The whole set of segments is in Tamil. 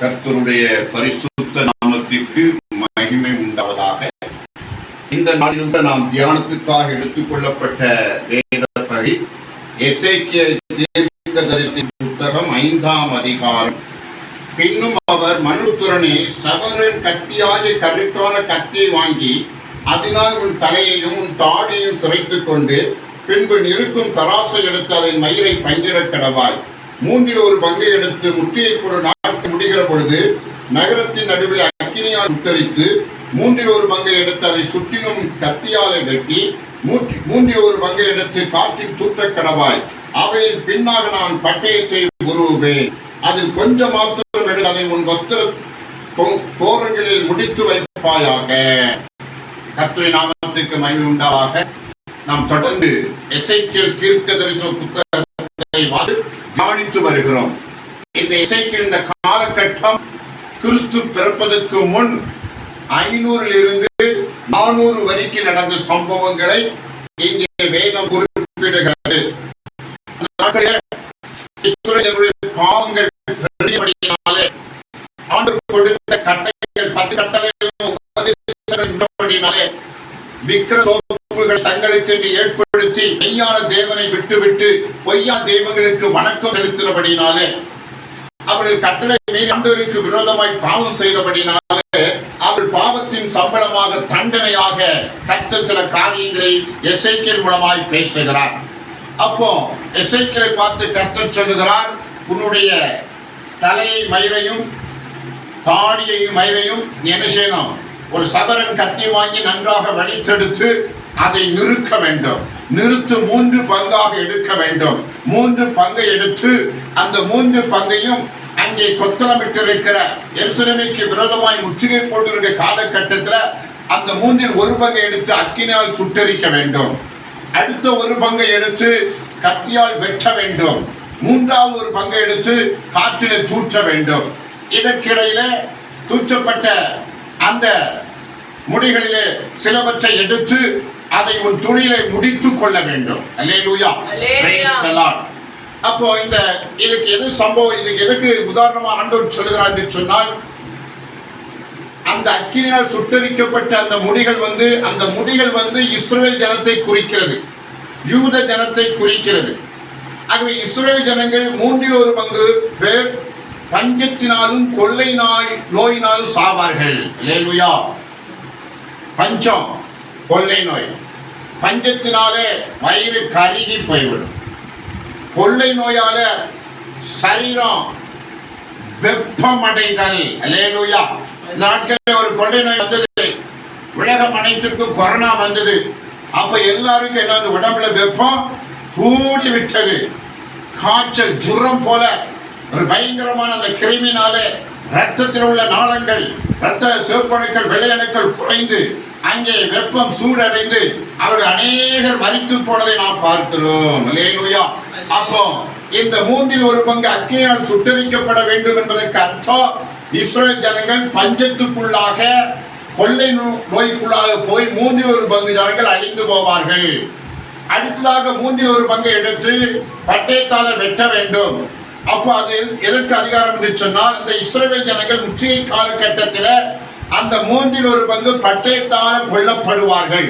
கர்த்தருடைய பரிசுத்த நாமத்திற்கு மகிமை உண்டாவதாக. இந்த நாளிலும் நாம் தியானத்துக்காக எடுத்துக்கொள்ளப்பட்ட வேத பகை புத்தகம் ஐந்தாம் அதிகாரம். பின்னும் அவர் மனுத்துரனே சவரன் கத்தியாகிய கருக்கான கத்தியை வாங்கி அதனால் உன் தலையையும் உன் தாடியையும் சிரைத்துக் கொண்டு பின்பு நிற்கும் தராசை எடுத்து அதன் மயிரை பங்கிடக் கடவாய். மூன்றில் ஒரு பங்கை எடுத்து முற்றியை கூட நாட்டு முடிகிற பொழுது நகரத்தின் நடுவில் அக்கினியால் சுட்டரித்து மூன்றில் ஒரு பங்கை எடுத்து அதை சுற்றிலும் கத்தியாலை வெட்டி மூற்றி மூன்றில் ஒரு பங்கை எடுத்து காற்றின் தூற்றக் கடவாய் அவையின் பின்னாக நான் பட்டயத்தை உருவுவேன் அதில் கொஞ்சம் மாத்திரம் எடுத்து அதை உன் வஸ்திர தோரங்களில் முடித்து வைப்பாயாக. கத்திரை நாமத்துக்கு மகிமை உண்டாக நாம் தொடர்ந்து எசைக்கியல் தீர்க்க தரிசன புத்தகத்தை வாசி கவனித்து வருகிறோம். இந்த இசைக்கியல் இந்த காலகட்டம் கிறிஸ்து பிறப்பதற்கு முன் ஐநூறில் நானூறு வரைக்கும் நடந்த சம்பவங்களை இங்கே வேதம் குறிப்பிடுகிறது. அந்த நாட்களிலே பாவங்கள் பெரியபடியினாலே ஆண்டவர் கொடுத்த கட்டளைகள் பத்து கட்டளைகளும் உபதேசங்கள் விக்கிரதோப்புகள் தங்களுக்கு ஏற்படும் செலுத்தி மெய்யான தேவனை விட்டுவிட்டு பொய்யா தெய்வங்களுக்கு வணக்கம் செலுத்தினபடினாலே அவர்கள் கட்டளை மீறி விரோதமாய் பாவம் செய்தபடினாலே அவள் பாவத்தின் சம்பளமாக தண்டனையாக கத்த சில காரியங்களை எஸ்ஐக்கியல் மூலமாய் பேசுகிறார். அப்போ எஸ்ஐக்கியலை பார்த்து கர்த்தர் சொல்லுகிறார் உன்னுடைய தலையை மயிரையும் தாடியையும் மயிரையும் என்ன செய்யணும்? ஒரு சபரன் கத்தி வாங்கி நன்றாக வழித்தெடுத்து அதை நிறுக்க வேண்டும். நிறுத்து மூன்று பங்காக எடுக்க வேண்டும். மூன்று பங்கை எடுத்து அந்த மூன்று பங்கையும் அங்கே கொத்தளமிட்டிருக்கிற எருசலேமைக்கு விரோதமாய் முற்றுகை போட்டிருக்கிற காலகட்டத்தில் அந்த மூன்றில் ஒரு பங்கை எடுத்து அக்கினால் சுட்டரிக்க வேண்டும். அடுத்த ஒரு பங்கை எடுத்து கத்தியால் வெட்ட வேண்டும். மூன்றாவது ஒரு பங்கை எடுத்து காற்றிலே தூற்ற வேண்டும். இதற்கிடையில தூற்றப்பட்ட அந்த முடிகளிலே சிலவற்றை எடுத்து அதை உன் துணியிலே முடித்துக் கொள்ள வேண்டும். அல்லேலூயா. அப்போ இந்த இதுக்கு எது சம்பவம் இதுக்கு எதுக்கு உதாரணமா ஆண்டவர் சொல்லுகிறார் என்று சொன்னால் அந்த அக்கினியால் சுட்டரிக்கப்பட்ட அந்த முடிகள் வந்து அந்த முடிகள் வந்து இஸ்ரவேல் ஜனத்தை குறிக்கிறது. யூத ஜனத்தை குறிக்கிறது. ஆகவே இஸ்ரவேல் ஜனங்கள் மூன்றில் ஒரு பங்கு பேர் பஞ்சத்தினாலும் கொள்ளை நாய் நோயினாலும் சாவார்கள். லேலுயா பஞ்சம். கொள்ளை நோய். பஞ்சத்தினாலே வயிறு கருகி போய்விடும். கொள்ளை நோயால சரீரம் வெப்பமடைதல். லேலுயா நாட்களில் ஒரு கொள்ளை நோய் வந்தது. உலகம் அனைத்திற்கும் கொரோனா வந்தது. அப்ப எல்லாருக்கும் என்ன உடம்புல வெப்பம் கூடி விட்டது காய்ச்சல் ஜுரம் போல ஒரு பயங்கரமான அந்த கிருமினாலே ரத்தத்தில் உள்ள நாளங்கள் ரத்த சிவப்பணுக்கள் வெள்ளையணுக்கள் குறைந்து அங்கே வெப்பம் சூடடைந்து அவர்கள் அநேகர் மறித்து போனதை நாம் பார்க்கிறோம். அப்போ இந்த மூன்றில் ஒரு பங்கு அக்னியால் சுட்டரிக்கப்பட வேண்டும் என்பதற்கு அர்த்தம். இஸ்ரேல் ஜனங்கள் பஞ்சத்துக்குள்ளாக கொள்ளை நோ- நோய்க்குள்ளாக போய் மூன்றில் ஒரு பங்கு ஜனங்கள் அழிந்து போவார்கள். அடுத்ததாக மூன்றில் ஒரு பங்கை எடுத்து பட்டயத்தால வெட்ட வேண்டும். அப்போ அது எதற்கு அதிகாரம் என்று சொன்னால் இந்த இஸ்ரேல் ஜனங்கள் முற்றுகை காலகட்டத்தில் அந்த மூன்றில் ஒரு பங்கு பட்டயத்தால் கொல்லப்படுவார்கள்.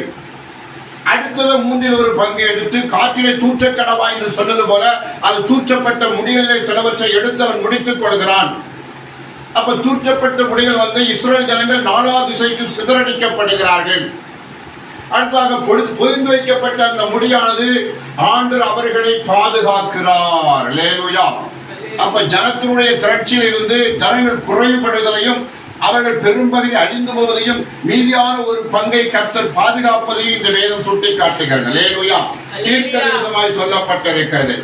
அடுத்தது மூன்றில் ஒரு பங்கு எடுத்து காற்றிலே தூற்ற கடவா என்று சொன்னது போல அது தூற்றப்பட்ட முடிகளை சிலவற்றை எடுத்து அவன் முடித்துக் கொள்கிறான். அப்ப தூற்றப்பட்ட முடிகள் வந்து இஸ்ரேல் ஜனங்கள் நாலா திசைக்கு சிதறடிக்கப்படுகிறார்கள். அடுத்ததாக பொழுது பொதிந்து வைக்கப்பட்ட அந்த முடியானது ஆண்டர் அவர்களை பாதுகாக்கிறார். லேலுயா அப்ப ஜனத்தினுடைய திரட்சியில் இருந்து ஜனங்கள் குறைபடுவதையும் அவர்கள் பெரும்பகுதி அழிந்து போவதையும் மீதியான ஒரு பங்கை கர்த்தர் பாதுகாப்பதையும் இந்த வேதம் சுட்டி காட்டுகிறது லேலுயா தீர்க்கதரிசனமாய் சொல்லப்பட்டிருக்கிறது.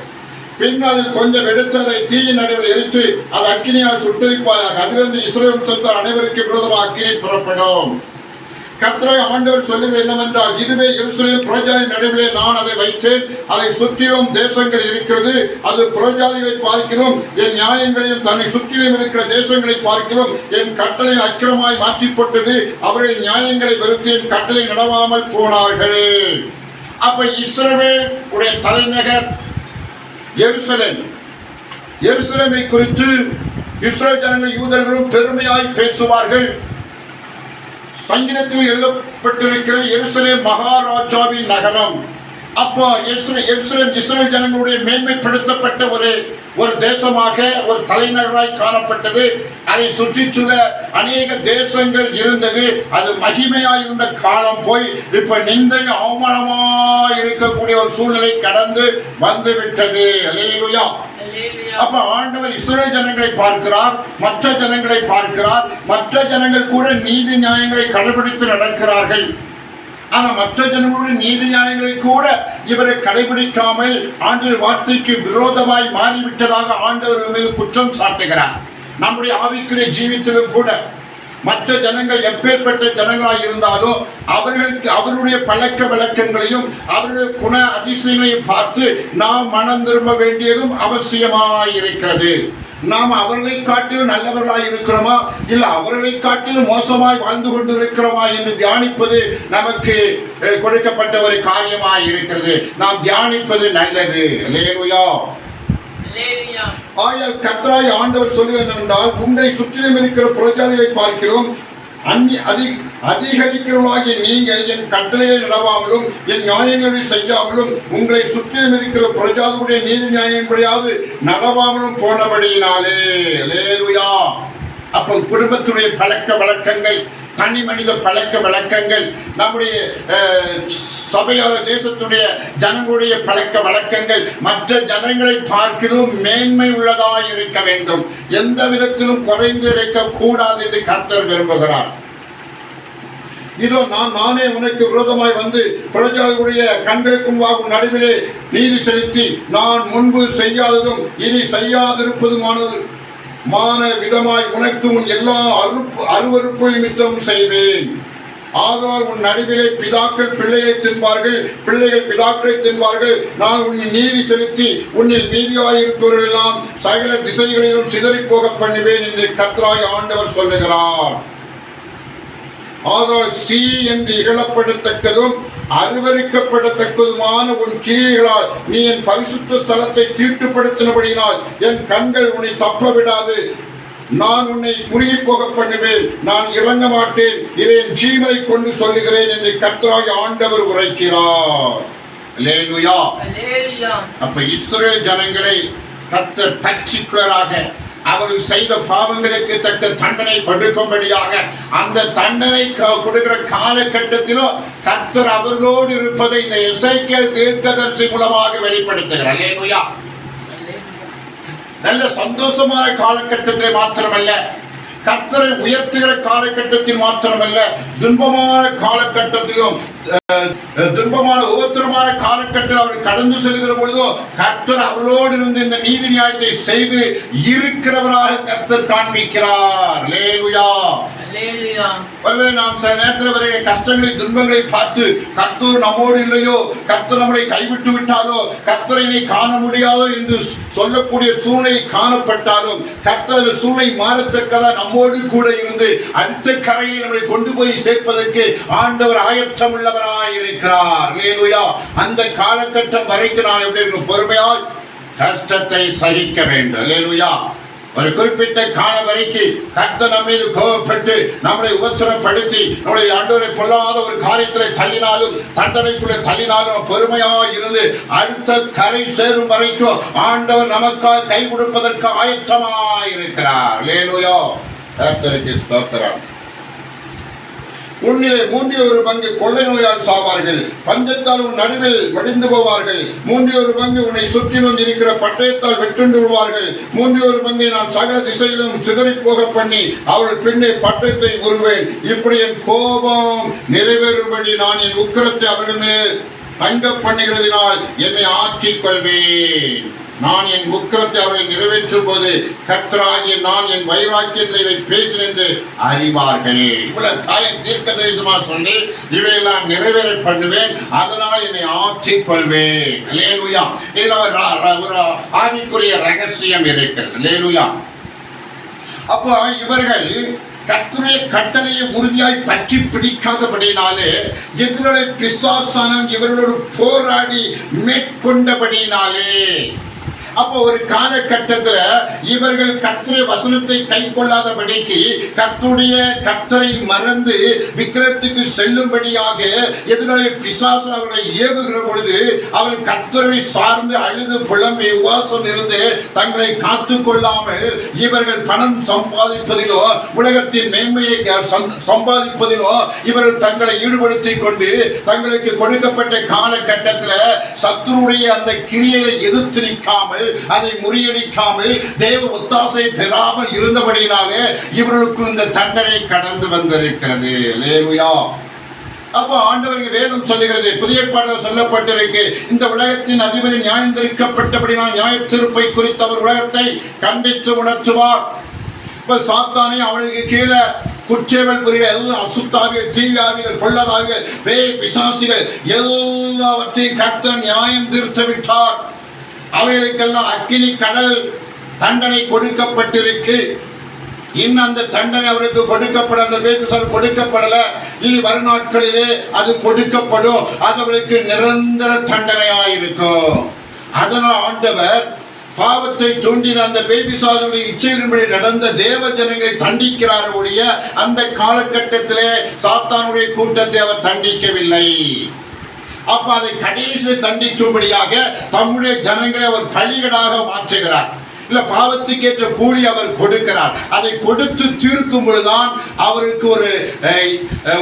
பின் அதில் கொஞ்சம் எடுத்து அதை தீயின் நடுவில் எரித்து அது அக்கினியால் சுட்டரிப்பாயாக அதிலிருந்து இஸ்ரேல் சொந்த அனைவருக்கு விரோதமாக அக்கினி புறப்படும். கர்த்தரை ஆண்டவர் சொல்லுவது என்னவென்றால் இதுவே எருசலேம் புரஜாதி நடுவிலே நான் அதை வைத்தேன். அதை சுற்றிலும் தேசங்கள் இருக்கிறது. அது புரஜாதிகளை பார்க்கிறோம். என் நியாயங்களையும் தன்னை சுற்றிலும் இருக்கிற தேசங்களை பார்க்கிறோம். என் கட்டளை அக்கிரமாய் மாற்றி போட்டது அவர்கள் நியாயங்களை வெறுத்து என் கட்டளை நடவாமல் போனார்கள். அப்ப இஸ்ரவேல் உடைய தலைநகர் எருசலேம். எருசலேமை குறித்து இஸ்ரேல் ஜனங்கள் யூதர்களும் பெருமையாய் பேசுவார்கள். சங்கீதத்தில் எழுதப்பட்டிருக்கிற எருசலேம் மகாராஜாவின் நகரம். அப்போ எருசலேம் இஸ்ரேல் ஜனங்களுடைய மேன்மைப்படுத்தப்பட்ட ஒரு ஒரு தேசமாக ஒரு தலைநகராய் காணப்பட்டது. அதை சுற்றிச்சுள்ள அநேக தேசங்கள் இருந்தது. அது மகிமையாய் இருந்த காலம் போய் இப்ப நிந்தை அவமானமாய் இருக்கக்கூடிய ஒரு சூழ்நிலை கடந்து வந்து விட்டது அப்ப ஆண்டவர் இஸ்ரேல் ஜனங்களை பார்க்கிறார் மற்ற ஜனங்களை பார்க்கிறார் மற்ற ஜனங்கள் கூட நீதி நியாயங்களை கடைபிடித்து நடக்கிறார்கள். ஆனா மற்ற ஜனங்களுடைய நீதி நியாயங்களை கூட இவரை கடைபிடிக்காமல் ஆண்டவர் வார்த்தைக்கு விரோதமாய் மாறிவிட்டதாக ஆண்டவர்கள் மீது குற்றம் சாட்டுகிறார். நம்முடைய ஆவிக்குரிய ஜீவித்திலும் கூட மற்ற ஜனங்கள் எப்பேற்பட்ட ஜனங்களாக இருந்தாலும் அவர்களுக்கு அவருடைய பழக்க வழக்கங்களையும் அவருடைய குண அதிசயங்களையும் பார்த்து நாம் மனம் திரும்ப வேண்டியதும் அவசியமாயிருக்கிறது நாம் அவர்களை காட்டிலும் நல்லவர்களாய் இருக்கிறோமா? இல்ல அவர்களை காட்டிலும் மோசமாய் வாழ்ந்து கொண்டிருக்கிறோமா என்று தியானிப்பது நமக்கு கொடுக்கப்பட்ட ஒரு காரியமாய் இருக்கிறது. நாம் தியானிப்பது நல்லது. இல்லையா ஆயால் கத்ராய் ஆண்டவர் சொல்லுவது என்னவென்றால் உங்களை சுற்றிலும் இருக்கிற புரஜாதிகளை பார்க்கிறோம். அந்நி அதி அதிகரிக்கிறவர்களாகிய நீங்கள் என் கட்டளையை நடவாமலும் என் நியாயங்களை செய்யாமலும் உங்களை சுற்றிலும் இருக்கிற பிரஜாதியுடைய நீதி நியாயங்களின்படியாவது நடவாமலும் போனபடியினாலே. லேலுயா அப்போ குடும்பத்துடைய பழக்க வழக்கங்கள் தனி மனித பழக்க வழக்கங்கள் நம்முடைய அஹ், தேசத்துடைய ஜனங்களுடைய பழக்க வழக்கங்கள் மற்ற ஜனங்களை பார்க்கிலும் மேன்மை உள்ளதாக இருக்க வேண்டும். எந்த விதத்திலும் குறைந்து இருக்க கூடாது என்று கர்த்தர் விரும்புகிறார். இதோ நான் நானே உனக்கு விரோதமாய் வந்து பிரஜாவுடைய கண்களுக்கும் வாகும் நடுவிலே நீதி செலுத்தி நான் முன்பு செய்யாததும் இனி செய்யாதிருப்பதுமானது. மான விதமாய் உனக்கு உன் எல்லா அருப்பு அருவருப்பு நிமித்தம் செய்வேன். ஆதலால் உன் நடுவிலே பிதாக்கள் பிள்ளையை தின்பார்கள் பிள்ளைகள் பிதாக்களை தின்பார்கள். நான் உன் நீதி செலுத்தி உன்னில் மீதியாயிருப்பவர்கள் எல்லாம் சகல திசைகளிலும் சிதறிப் போக பண்ணுவேன் என்று கத்ராய் ஆண்டவர் சொல்லுகிறார். ஆதலால் சி என்று இகழப்படத்தக்கதும் அருவருக்கப்படத்தக்கதுமான உன் கிரியைகளால் நீ என் பரிசுத்த ஸ்தலத்தை தீட்டுப்படுத்தினபடியினால் என் கண்கள் உன்னை தப்ப விடாது நான் உன்னை குறுகி போக பண்ணுவேன். நான் இறங்க மாட்டேன். இதை என் ஜீவனை கொண்டு சொல்லுகிறேன் என்று கர்த்தராய் ஆண்டவர் உரைக்கிறார். அப்ப இஸ்ரேல் ஜனங்களை கர்த்தர் பர்டிகுலராக அவர்கள் செய்த பாவங்களுக்கு தக்க தண்டனை கொடுக்கும்படியாக அந்த தண்டனை க- கொடுக்கிற காலகட்டத்திலும் கர்த்தர் அவர்களோடு இருப்பதை இந்த இசைக்கேல் தீர்க்கதரிசி மூலமாக வெளிப்படுத்துகிறார். அல்லேனுயா நல்ல சந்தோஷமான காலகட்டத்திலே மாத்திரமல்ல கர்த்தரை உயர்த்துகிற காலகட்டத்தில் மாத்திரமல்ல துன்பமான காலகட்டத்திலும் துன்பமான உபத்திரமான காலகட்டத்தில் அவர்கள் கடந்து செல்கிற பொழுதோ கர்த்தர் அவர்களோடு இருந்து இந்த நீதி நியாயத்தை செய்து இருக்கிறவராக கர்த்தர் காண்பிக்கிறார். லேலுயா. ஒருவேளை நாம் சில நேரத்தில் வரைய கஷ்டங்களை துன்பங்களை பார்த்து கர்த்தர் நம்மோடு இல்லையோ கர்த்தர் நம்மளை கைவிட்டு விட்டாலோ கர்த்தரை காண முடியாதோ என்று சொல்லக்கூடிய சூழ்நிலை காணப்பட்டாலும் கர்த்தர் சூழ்நிலை மாறத்தக்கதா நம்மோடு கூட இருந்து அடுத்த கரையில் நம்மளை கொண்டு போய் சேர்ப்பதற்கு ஆண்டவர் ஆயற்றம் இருக்கிறார். லேலுயா அந்த காலகட்டம் வரைக்கும் நான் எப்படி இருக்கும் பொறுமையாய் கஷ்டத்தை சகிக்க வேண்டும். லேலுயா ஒரு குறிப்பிட்ட கால வரைக்கும் கர்த்த நம்ம மீது கோபப்பட்டு நம்மளை உபத்திரப்படுத்தி நம்முடைய ஆண்டவரை பொல்லாத ஒரு காரியத்திலே தள்ளினாலும் தண்டனைக்குள்ளே தள்ளினாலும் பொறுமையாக இருந்து அடுத்த கரை சேரும் வரைக்கும் ஆண்டவர் நமக்காக கை கொடுப்பதற்கு ஆயத்தமாக இருக்கிறார் லேலுயோ கர்த்தருக்கு ஸ்தோத்திரம். உன்னிலே மூன்றில் ஒரு பங்கு கொள்ளை நோயால் சாவார்கள். பஞ்சத்தால் உன் நடுவில் மடிந்து போவார்கள். மூன்றில் ஒரு பங்கு உன்னை சுற்றிலும் இருக்கிற பட்டயத்தால் வெட்டுண்டு விடுவார்கள். மூன்றில் ஒரு பங்கை நான் சகல திசையிலும் சிதறி போக பண்ணி அவள் பின்னே பட்டயத்தை உருவேன். இப்படி என் கோபம் நிறைவேறும்படி நான் என் உக்கிரத்தை அவர்கள் மேல் தங்க பண்ணுகிறதினால் என்னை ஆற்றிக் கொள்வேன் நான் என் உக்கிரத்தை அவர்கள் நிறைவேற்றும் போது கத்ராகிய நான் என் வைராக்கியத்தில் இதை பேசினேன் என்று அறிவார்கள். இவ்வளவு காய தீர்க்க தேசமா சொல்லி இவையெல்லாம் நிறைவேற பண்ணுவேன் அதனால் என்னை ஆற்றிக் கொள்வேன் லேலுயா இதுல ஒரு ஆவிக்குரிய ரகசியம் இருக்கிறது. லேலுயா அப்போ இவர்கள் கர்த்தருடைய கட்டளையை உறுதியாய் பற்றி பிடிக்காதபடினாலே எதிரொலை பிசாசானம் இவர்களோடு போராடி மேற்கொண்டபடினாலே அப்போ ஒரு காலகட்டத்துல இவர்கள் கர்த்தரை வசனத்தை கை கொள்ளாதபடிக்கு கத்துடைய கர்த்தரை மறந்து விக்கிரத்துக்கு செல்லும்படியாக எதிராளி பிசாசு அவர்களை ஏவுகிற பொழுது அவர்கள் கத்தரை சார்ந்து அழுது புலம்பி உபாசம் இருந்து தங்களை காத்து கொள்ளாமல் இவர்கள் பணம் சம்பாதிப்பதிலோ உலகத்தின் மேன்மையை சம்பாதிப்பதிலோ இவர்கள் தங்களை ஈடுபடுத்திக் கொண்டு தங்களுக்கு கொடுக்கப்பட்ட காலகட்டத்தில் சத்துருடைய அந்த கிரியையை எதிர்த்து நிற்காமல் அதை முறியடிக்காமல் தேவ ஒத்தாசை பெறாமல் இருந்தபடியினாலே இவர்களுக்கு இந்த தண்டனை கடந்து வந்திருக்கிறது. லேலுயா அப்போ ஆண்டவருக்கு வேதம் சொல்லுகிறது புதிய பாடல் சொல்லப்பட்டிருக்கு. இந்த உலகத்தின் அதிபதி நியாயந்திருக்கப்பட்டபடி நான் நியாய தீர்ப்பை குறித்த அவர் உலகத்தை கண்டித்து உணர்த்துவார். இப்ப சாத்தானே அவனுக்கு கீழே குற்றேவல் புரிகிற எல்லா அசுத்தாவிகள் தீவியாவிகள் பொள்ளதாவிகள் பேய் பிசாசிகள் எல்லாவற்றையும் கர்த்தன் நியாயம் தீர்த்து விட்டார் அவைகளுக்கெல்லாம் அக்கினி கடல் தண்டனை கொடுக்கப்பட்டிருக்கு. இன்னும் அந்த தண்டனை அவருக்கு கொடுக்கப்பட அந்த வேப்பிசால் கொடுக்கப்படல. இனி வரும் நாட்களிலே அது கொடுக்கப்படும். அது அவருக்கு நிரந்தர தண்டனையாயிருக்கும். அதனால் ஆண்டவர் பாவத்தை தூண்டின அந்த பேபிசாலுடைய இச்சையின்படி நடந்த தேவ ஜனங்களை தண்டிக்கிறார் ஒழிய அந்த காலகட்டத்திலே சாத்தானுடைய கூட்டத்தை அவர் தண்டிக்கவில்லை. அப்ப அதை கடைசியில் தண்டிக்கும்படியாக தம்முடைய ஜனங்களை அவர் பலிகடாக மாற்றுகிறார். இல்ல பாவத்துக்கேற்ற கூலி அவர் கொடுக்கிறார். அதை கொடுத்து தீர்க்கும் பொழுதுதான் அவருக்கு ஒரு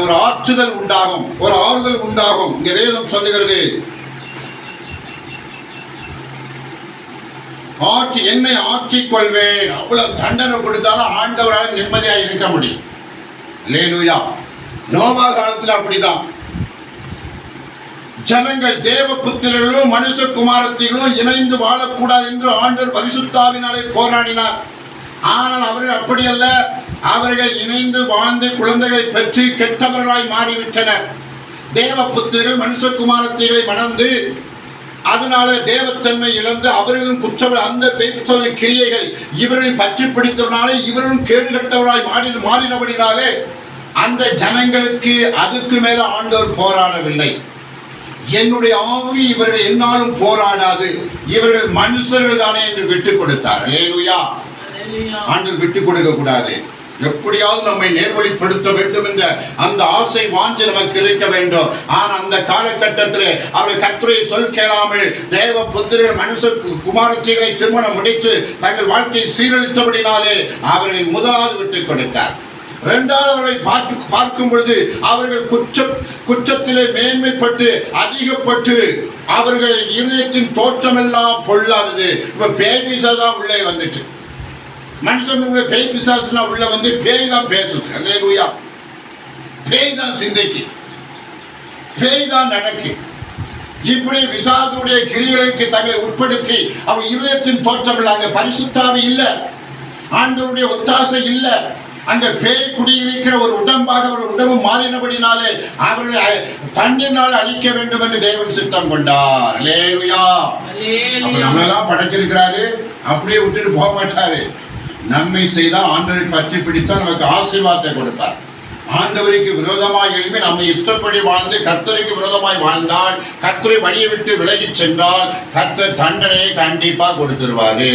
ஒரு ஆற்றுதல் உண்டாகும். ஒரு ஆறுதல் உண்டாகும். இங்க வேதம் சொல்லுகிறது. ஆற்றி என்னை ஆற்றிக் கொள்வேன். அவ்வளவு தண்டனை கொடுத்தாலும் ஆண்டவரால் நிம்மதியாக இருக்க முடியும். லேனுயா நோவா காலத்தில் அப்படிதான். ஜனங்கள் தேவ புத்திரர்களும் மனுஷ குமாரத்திகளும் இணைந்து வாழக்கூடாது என்று ஆண்டவர் பரிசுத்தாவினாலே போராடினார். ஆனால் அவர்கள் அப்படியல்ல. அவர்கள் இணைந்து வாழ்ந்து குழந்தைகளை பெற்று கெட்டவர்களாய் மாறிவிட்டனர். தேவ புத்திரர்கள் மனுஷகுமாரத்திகளை மணந்து அதனால தேவத்தன்மை இழந்து அவர்களும் குற்றவர். அந்த பேச்சொல்ல கிரியைகள் இவர்களை பற்றி பிடித்தவனாலே இவர்களும் கேடு கட்டவராய் மாறி மாறினபடினாலே அந்த ஜனங்களுக்கு அதுக்கு மேல ஆண்டோர் போராடவில்லை. என்னுடைய ஆவி இவர்கள் என்னாலும் போராடாது. இவர்கள் மனுஷர்கள் தானே என்று விட்டுக் கொடுத்தார். லேலுயா ஆண்டவர் விட்டுக் கொடுக்க கூடாது. எப்படியாவது நம்மை நேர்வழிப்படுத்த வேண்டும் என்ற அந்த ஆசை வாஞ்சை நமக்கு இருக்க வேண்டும். ஆனால் அந்த காலகட்டத்தில் அவர்கள் கர்த்தரை சொல் கேளாமல் தேவ புத்திரர்கள் மனுஷ குமாரத்திகளை திருமணம் முடித்து தங்கள் வாழ்க்கையை சீரழித்தபடினாலே அவர்களை முதலாவது விட்டுக் கொடுத்தார். இரண்டாவது அவர்களை பார்த்து பார்க்கும் பொழுது அவர்கள் குற்ற குற்றத்திலே மேன்மைப்பட்டு அதிகப்பட்டு அவர்கள் இதயத்தின் தோற்றமெல்லாம் பொல்லாதது. இப்ப பேபிசா தான் உள்ளே வந்துட்டு. மனுஷனுங்க பேய் பிசாசுலாம் உள்ள வந்து பேய் தான் பேசுது. அல்லேலூயா. பேய் தான் சிந்தைக்கு. பேய் தான் நடக்கு. இப்படி விசாசுடைய கிரிகளுக்கு தங்களை உட்படுத்தி அவன் இருதயத்தின் தோற்றம் இல்லை அங்கே பரிசுத்தாவி இல்லை. ஆண்டவருடைய ஒத்தாசை இல்லை. அங்க பேய் குடியிருக்கிற ஒரு உடம்பாக ஒரு உடம்பு மாறினபடினாலே அவர்களை தண்ணீரினால் அழிக்க வேண்டும் என்று தேவன் சித்தம் கொண்டார். அல்லேலூயா நம்மளெல்லாம் படைச்சிருக்கிறாரு அப்படியே விட்டுட்டு போக மாட்டாரு. நன்மை செய்தால் ஆண்டவரை பற்றி பிடித்தால் நமக்கு ஆசீர்வாதத்தை கொடுப்பார். ஆண்டவருக்கு விரோதமாய் எழுப்பி நம்மை இஷ்டப்படி வாழ்ந்து கர்த்தருக்கு விரோதமாய் வாழ்ந்தால் கர்த்தரை வழியை விட்டு விலகிச் சென்றால் கர்த்தர் தண்டனையை கண்டிப்பா கொடுத்துருவாரு.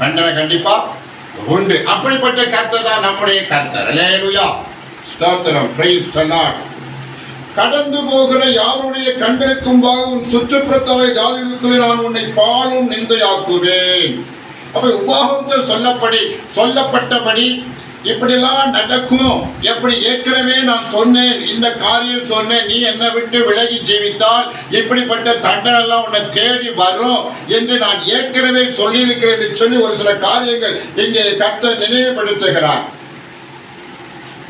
தண்டனை கண்டிப்பா உண்டு. அப்படிப்பட்ட கர்த்தர் தான் நம்முடைய கர்த்தர். அல்லேலூயா ஸ்தோத்திரம். பிரைஸ் கடந்து போகிற யாருடைய கண்களுக்கும் உன் சுற்றுப்புறத்தவை ஜாதிகளுக்குள்ளே நான் உன்னை பாலும் நிந்தையாக்குவேன். அப்ப உபாகத்து சொல்லப்படி சொல்லப்பட்டபடி இப்படிலாம் நடக்கும். எப்படி ஏற்கனவே நான் சொன்னேன் இந்த காரியம் சொன்னேன் நீ என்னை விட்டு விலகி ஜீவித்தால் இப்படிப்பட்ட தண்டனெல்லாம் உன்னை தேடி வரும் என்று நான் ஏற்கனவே சொல்லியிருக்கிறேன் என்று சொல்லி ஒரு சில காரியங்கள் இங்கே கத்த நினைவுபடுத்துகிறார்.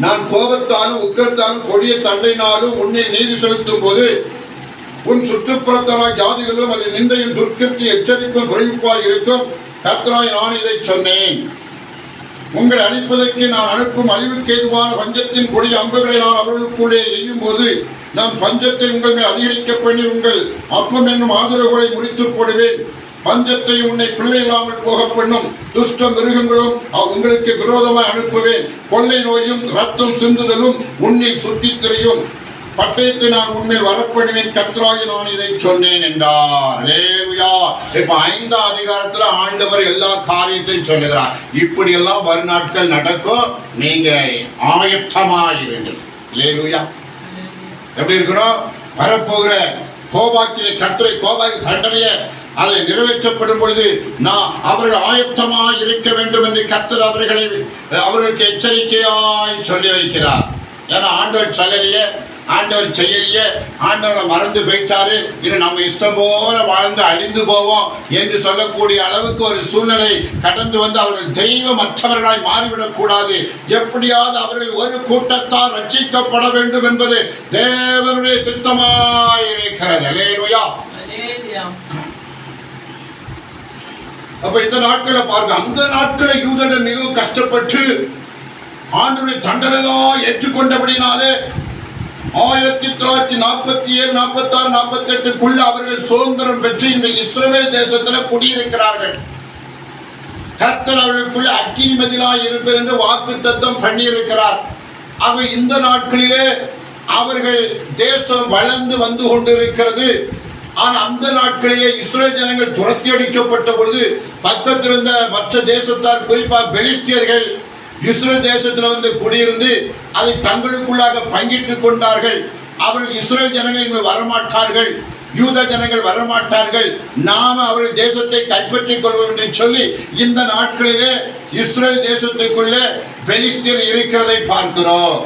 நான் கோபத்தாலும் உக்கத்தாலும் கொடிய தண்டையினாலும் உன்னை நீதி செலுத்தும் போது உன் சுற்றுப்புறத்தராய் ஜாதிகளும் அது நிந்தையும் துர்க்கத்தை எச்சரிக்கும் குறைப்பாக இருக்கும். கர்த்தராய் நான் இதை சொன்னேன். உங்கள் அழிப்பதற்கு நான் அனுப்பும் அழிவுக்கு ஏதுவான பஞ்சத்தின் கொடிய அம்புகளை நான் அவர்களுக்குள்ளே எய்யும் போது நான் பஞ்சத்தை உங்கள் மேல் அதிகரிக்க பண்ணி உங்கள் அப்பம் என்னும் ஆதரவுகளை முறித்து போடுவேன். பஞ்சத்தை உன்னை பிள்ளை இல்லாமல் போக பண்ணும். துஷ்ட மிருகங்களும் உங்களுக்கு விரோதமாய் அனுப்புவேன். கொள்ளை நோயும் ரத்தம் சிந்துதலும் உன்னில் சுற்றித் தெரியும். பட்டயத்தை நான் உண்மையில் வரப்பண்ணுவேன். கத்ராகி நான் இதை சொன்னேன் என்றார். இப்ப ஐந்து அதிகாரத்துல ஆண்டவர் எல்லா காரியத்தையும் சொல்லுகிறார். இப்படி எல்லாம் வருநாட்கள் நடக்கும். நீங்க ஆயத்தமாயிருங்கள் எப்படி இருக்கணும்? வரப்போகிற கோபாக்கிலே கர்த்தரை கோபாக்கி தண்டனைய அதை நிறைவேற்றப்படும் பொழுது நான் அவர்கள் ஆயத்தமாக இருக்க வேண்டும் என்று கத்தர் அவர்களை அவர்களுக்கு எச்சரிக்கையாய் சொல்லி வைக்கிறார். ஏன்னா ஆண்டவர் சொல்லலையே. ஆண்டவர் செய்யலையே ஆண்டவரை மறந்து போயிட்டாரு. இது நம்ம இஷ்டம் போல வாழ்ந்து அழிந்து போவோம் என்று சொல்லக்கூடிய அளவுக்கு ஒரு சூழ்நிலை கடந்து வந்து அவர்கள் தெய்வமற்றவர்களாய் மாறிவிடக் கூடாது. எப்படியாவது அவர்கள் ஒரு கூட்டத்தார் ரட்சிக்கப்பட வேண்டும் என்பது தேவனுடைய சித்தமாய் இருக்கிறது. அல்லேலூயா. அப்ப இந்த நாட்களை பாருங்க. அந்த நாட்களை யூதர்கள் மிகவும் கஷ்டப்பட்டு ஆண்டுடைய தண்டனைலாம் ஏற்றுக்கொண்டபடினாலே ஆயிரத்தி தொள்ளாயிரத்தி நாற்பத்தி ஏழு நாற்பத்தி ஆறு நாற்பத்தி எட்டுக்குள்ள அவர்கள் சுதந்திரம் பெற்று இன்றைக்கு இஸ்ரேல் தேசத்துல குடியிருக்கிறார்கள். கர்த்தர் அவர்களுக்குள்ள அக்கினி மதிலாய் இருப்பர் என்று வாக்கு தத்தம் பண்ணியிருக்கிறார். ஆக இந்த நாட்களிலே அவர்கள் தேசம் வளர்ந்து வந்து கொண்டிருக்கிறது. ஆனால் அந்த நாட்களிலே இஸ்ரேல் ஜனங்கள் துரத்தி அடிக்கப்பட்ட பொழுது பக்கத்தில் இருந்த மற்ற தேசத்தார் குறிப்பாக பெலிஸ்தியர்கள் இஸ்ரேல் தேசத்தில் வந்து குடியிருந்து அதை தங்களுக்குள்ளாக பங்கிட்டுக் கொண்டார்கள். அவர்கள் இஸ்ரேல் ஜனங்கள் வரமாட்டார்கள். யூத ஜனங்கள் வரமாட்டார்கள். நாம அவர்கள் தேசத்தை கைப்பற்றிக் கொள்வோம் என்று சொல்லி இந்த நாட்களிலே இஸ்ரேல் தேசத்துக்குள்ளே பெலிஸ்தீன் இருக்கிறதை பார்க்கிறோம்.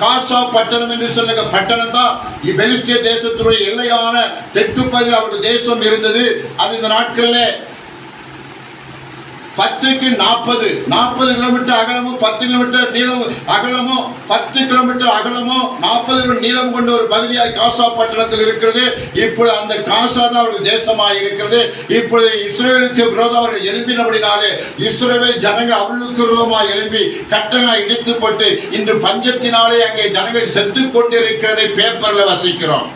காசா பட்டணம் என்று சொல்லுங்க. பட்டணம் தான் பெலிஸ்திய தேசத்தினுடைய எல்லையான தெற்கு பகுதியில் அவருடைய தேசம் இருந்தது. அது இந்த நாட்களில் பத்துக்கு நாற்பது. நாற்பது கிலோமீட்டர் அகலமும் பத்து கிலோமீட்டர் நீளம் அகலமும் பத்து கிலோமீட்டர் அகலமும் நாற்பது நீளம் கொண்ட ஒரு பகுதியாய் காசா பட்டணத்தில் இருக்கிறது. இப்பொழுது அந்த காசா தான் அவர்கள் தேசமாக இருக்கிறது. இப்பொழுது இஸ்ரேலுக்கு விரோதம் அவர்கள் எழுப்பினபடினாலே இஸ்ரேல் ஜனங்கள் அவளுக்கு விரோதமாக எழுப்பி கட்டணம் இடித்துப்பட்டு இன்று பஞ்சத்தினாலே அங்கே ஜனங்கள் செத்து கொண்டிருக்கிறதை பேப்பர்ல வசிக்கிறோம்.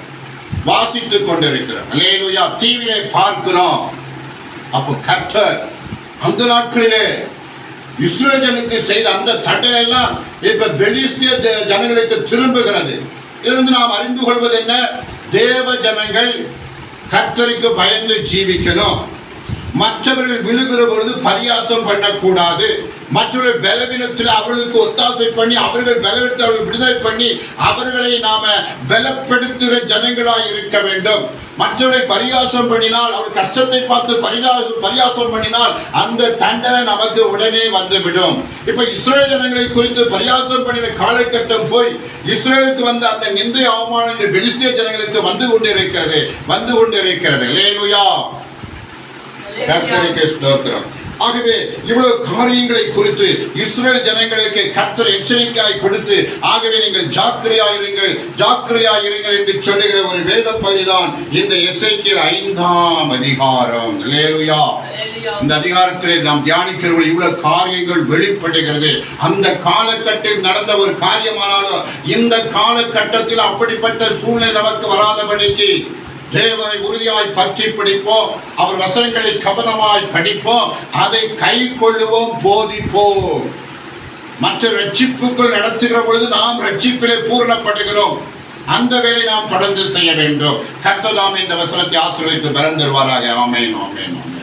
வாசித்துக் கொண்டிருக்கிறோம். அல்லேலூயா டிவியிலே பார்க்கிறோம். அப்போ கர்த்தர் அந்த நாட்களிலே இஸ்ரேஜனுக்கு செய்த அந்த தண்டனை இப்ப பெலிஸ்திய ஜனங்களுக்கு திரும்புகிறது. இருந்து நாம் அறிந்து கொள்வது என்ன? தேவ ஜனங்கள் கத்தரிக்கு பயந்து ஜீவிக்கணும். மற்றவர்கள் விழுகிற பொழுது பரியாசம் பண்ணக்கூடாது. மற்றவர்கள் பலவீனத்தில் அவர்களுக்கு ஒத்தாசை பண்ணி அவர்கள் பலவீனத்தை அவர்கள் விடுதலை பண்ணி அவர்களை நாம பலப்படுத்துகிற ஜனங்களாய் இருக்க வேண்டும். மற்றவர்களை பரியாசம் பண்ணினால் அவர் கஷ்டத்தை பார்த்து பரியாசம் பரியாசம் பண்ணினால் அந்த தண்டனை நமக்கு உடனே வந்துவிடும். இப்ப இஸ்ரேல் ஜனங்களை குறித்து பரியாசம் பண்ணின காலகட்டம் போய் இஸ்ரேலுக்கு வந்த அந்த நிந்தை அவமானம் பெலிஸ்திய ஜனங்களுக்கு வந்து கொண்டிருக்கிறது வந்து கொண்டிருக்கிறது. லேலுயா கர்த்தருக்கு ஸ்தோத்திரம். ஆகவே இவ்வளவு காரியங்களை குறித்து இஸ்ரேல் ஜனங்களுக்கு கர்த்தர் எச்சரிக்கையாய் கொடுத்து ஆகவே நீங்கள் ஜாக்கிரையாயிருங்கள் ஜாக்கிரையாயிருங்கள் என்று சொல்லுகிற ஒரு வேத பகுதிதான் இந்த இசைக்கில் ஐந்தாம் அதிகாரம். லேலுயா இந்த அதிகாரத்திலே நாம் தியானிக்கிறவர்கள் இவ்வளவு காரியங்கள் வெளிப்படுகிறது. அந்த காலகட்டத்தில் நடந்த ஒரு காரியமானாலும் இந்த காலகட்டத்தில் அப்படிப்பட்ட சூழ்நிலை நமக்கு வராதபடிக்கு தேவனை உறுதியாய் பற்றி பிடிப்போம். அவர் வசனங்களை கவனமாய் படிப்போம். அதை கை கொள்ளுவோம் போதிப்போம். மற்ற ரட்சிப்புக்குள் நடத்துகிற பொழுது நாம் ரட்சிப்பிலே பூரணப்படுகிறோம். அந்த வேலை நாம் தொடர்ந்து செய்ய வேண்டும். கர்த்ததாம் இந்த வசனத்தை ஆசிரியத்து பலன் தருவாராக. ஆமேன் ஆமேன்.